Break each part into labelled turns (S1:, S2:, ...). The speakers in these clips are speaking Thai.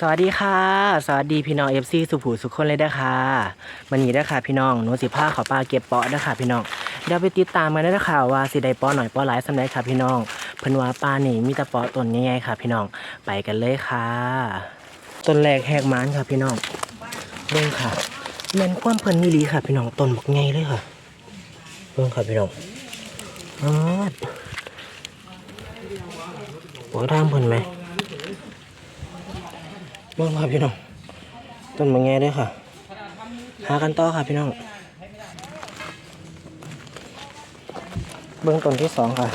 S1: สวัสดีค่ะ สวัสดีพี่น้องเอฟซีสุภูสุขคนเลยนะคะวันนี้นะคะพี่น้องหนูสิผ้าขอปลาเก็บเปาะนะคะพี่น้องเดี๋ยวไปติดตามกันนะคะว่าสิได้เปาะหน่อยเปาะหลายสำหรับค่ะพี่น้องเพิ่นว่าปลานี่มีแต่เปาะต้นใหญ่ๆค่ะ พี่น้องไปกันเลยค่ะต้นแรกแหกมันค่ะพี่น้องเบิ่งค่ะแม่นความเพิ่นนี่ลีค่ะ พี่น้องต้นบักใหญ่เลยค่ะเบิ่งค่ะพี่น้องอ๋อโอ้ยทางเพิ่นไหม เบิ่งครับพี่น้อง ต้นมะแงด้วยค่ะ หากันต่อค่ะพี่น้อง เบื้องต้นที่สองค่ะ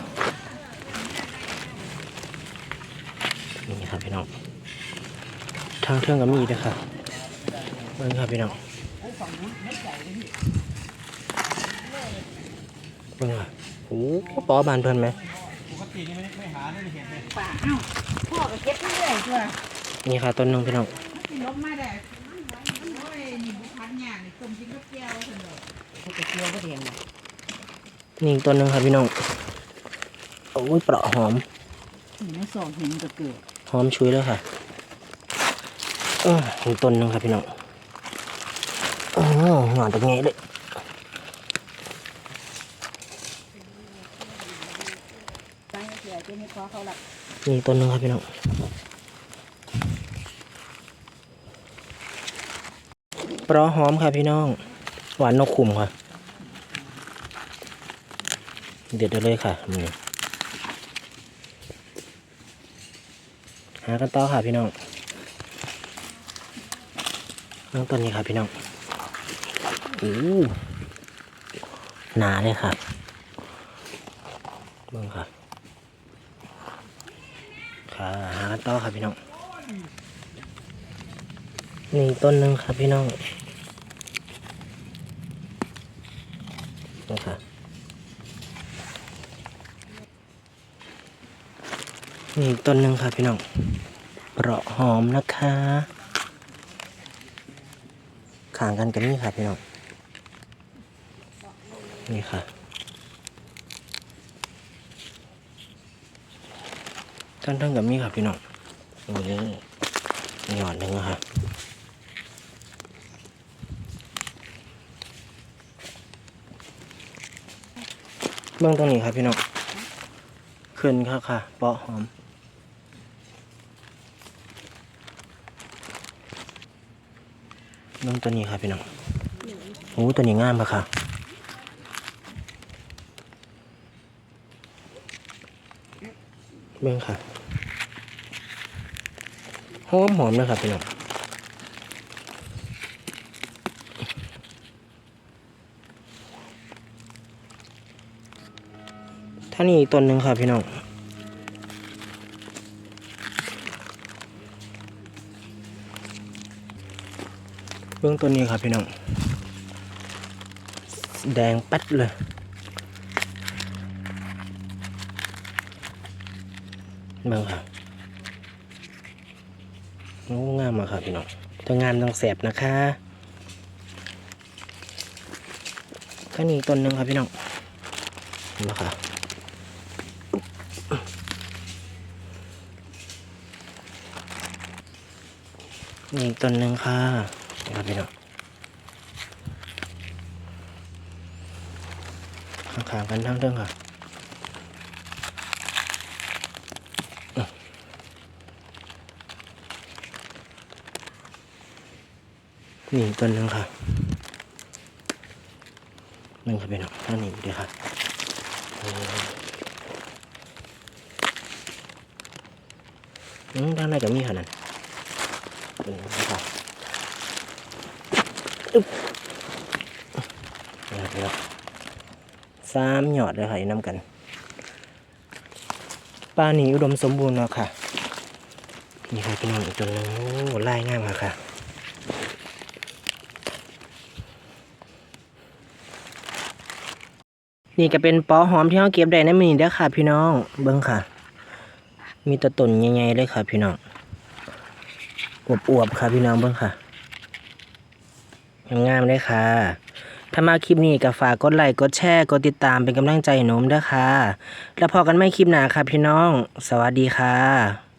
S1: นี่ครับพี่น้อง ทางเทิงกับมีด้วยค่ะ เบิ่งครับพี่น้อง เบิ่งค่ะโอ้ปอบานเพิ่นไหม
S2: ป่าเอ้าพ่อก็เก็บเรื่อยๆตัว
S1: นี่ค่ะต้นหนึงพี่น้อง
S2: ที่ลบมาได้โอ้ยนี่บุพันเนี่ยนี่ต้มกินกับแก้วสนุกเขาจะเกี่ยวก็เรียนนะ
S1: นี่อีกต้นหนึงครับพี่น้องโอ้ยเปราะหอม
S2: นี่ในสองหินก็เกิด
S1: หอมชุยแล้วค่ะเอออีกต้นหนึงครับพี่น้องเออหงอนตรงนี้เลย
S2: ตั้งเสียจะให้ขอเขาหลัก
S1: นี่อีกต้นหนึงครับพี่น้อง ปลอหอมค่ะพี่น้อง หวานนกขุมค่ะ เด็ดได้เลยค่ะนี่หากันต่อค่ะพี่น้องน้องต้นนี้ค่ะพี่น้องอู้หนาเลยค่ะเบิ่งค่ะค่ะหากันต่อค่ะพี่น้อง นี่ต้นหนึ่งครับพี่น้องนี่ค่ะนี่ต้นหนึ่งครับพี่น้องเปราะหอมนะคะข่างกันกันนี่ค่ะพี่น้องนี่ค่ะท่านท่านกับมีครับพี่น้องนี่หยอดหนึ่งนะครับ เบื้องตรงนี้ครับพี่น้องขึ้นค่ะค่ะเปาะหอม เบื้องตัวนี้ครับพี่น้องโอ้ตัวนี้งามปะค่ะเบื้องค่ะหอมหอมนะครับพี่น้อง ท่านี้อีกต้นหนึ่งครับพี่น้องเบื้องต้นนี้ครับพี่น้องแดงปัดเลยเบื้องครับโอ้งามมากครับพี่น้องต้องามต้องแสบนะคะข้างนี้ต้นหนึ่งครับพี่น้องเห็นไหมครับ นี่อีกต้นหนึ่งค่ะนี่ครับพี่น้องข้างๆกันทั้งเรื่องค่ะนี่อีกต้นหนึ่งค่ะหนึ่งครับพี่น้องท่างนี้อีกด้วยค่ะอืมด้านในก็มีขนาดนี้นะครับอึ๊บนี่ครับสามหยอดเลยค่ะอยู่น้ำกัน ปลาหนีอุดมสมบูรณ์แล้วค่ะ นี่ค่ะพี่น้องอีกตัวนึงโอ้ลายงามค่ะค่ะนี่ก็เป็นปอหอมที่เราเก็บได้ในมือนี้เด้อค่ะ พี่น้อง เบิ้งค่ะ มีตะต้นใหญ่ๆเลยค่ะ พี่น้อง อวบๆค่ะพี่น้องเบิ้งค่ะงามๆเลยค่ะ ถ้ามาคลิปนี้ก็ฝากกดไลค์กดแชร์กดติดตามเป็นกำลังใจหนุ่มด้อค่ะ แล้วพอกันไม่คลิปหน้าค่ะพี่น้อง สวัสดีค่ะ